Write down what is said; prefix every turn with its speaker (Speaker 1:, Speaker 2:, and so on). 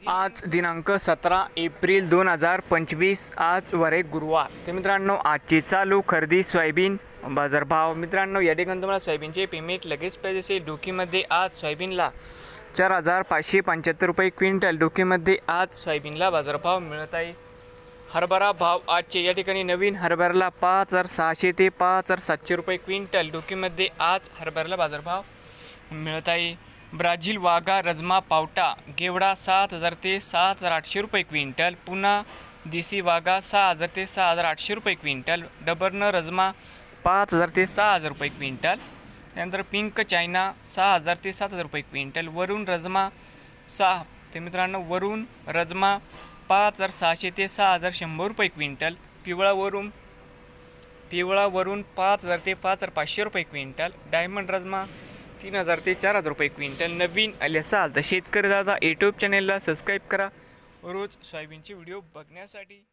Speaker 1: आज दिनांक सतरा एप्रिल दोन हजार पंचवीस आज वरे गुरुवार. तर मित्रांनो आजची चालू खरेदी सोयाबीन बाजारभाव. मित्रांनो या ठिकाणी तुम्हाला सोयाबीनचे पेमेंट लगेच पाहिजे असेल. डोकीमध्ये आज सोयाबीनला चार हजार पाचशे पंच्याहत्तर रुपये क्विंटल डोकीमध्ये आज सोयाबीनला बाजारभाव मिळत आहे. हरभरा भाव आजचे या ठिकाणी नवीन हरभऱ्याला पाच हजार सहाशे ते पाच हजार सातशे रुपये क्विंटल डोकीमध्ये आज हरभऱ्याला बाजारभाव मिळत आहे. ब्राझील वाघा रजमा पावटा गेवडा सात हजार ते सात हजार आठशे रुपये क्विंटल पुन्हा देसी वाघा सहा हजार ते सहा हजार आठशे रुपये क्विंटल डबर्न रजमा पाच हजार ते सहा हजार रुपये क्विंटल त्यानंतर पिंक चायना सहा हजार ते सात हजार रुपये क्विंटल वरून रजमा सहा ते मित्रांनो वरून रजमा पाच हजार सहाशे ते सहा हजार शंभर रुपये क्विंटल पिवळावरून पिवळावरून पिवळा वरून पाच हजार ते पाच हजार पाचशे रुपये क्विंटल डायमंड रजमा तीन हजार ते चार हजार रुपये क्विंटल. नवीन आले असाल तर शेतकरी दादा यूट्यूब चॅनेलला सबस्क्राईब करा. रोज सोयाबीनचे व्हिडिओ बघण्यासाठी.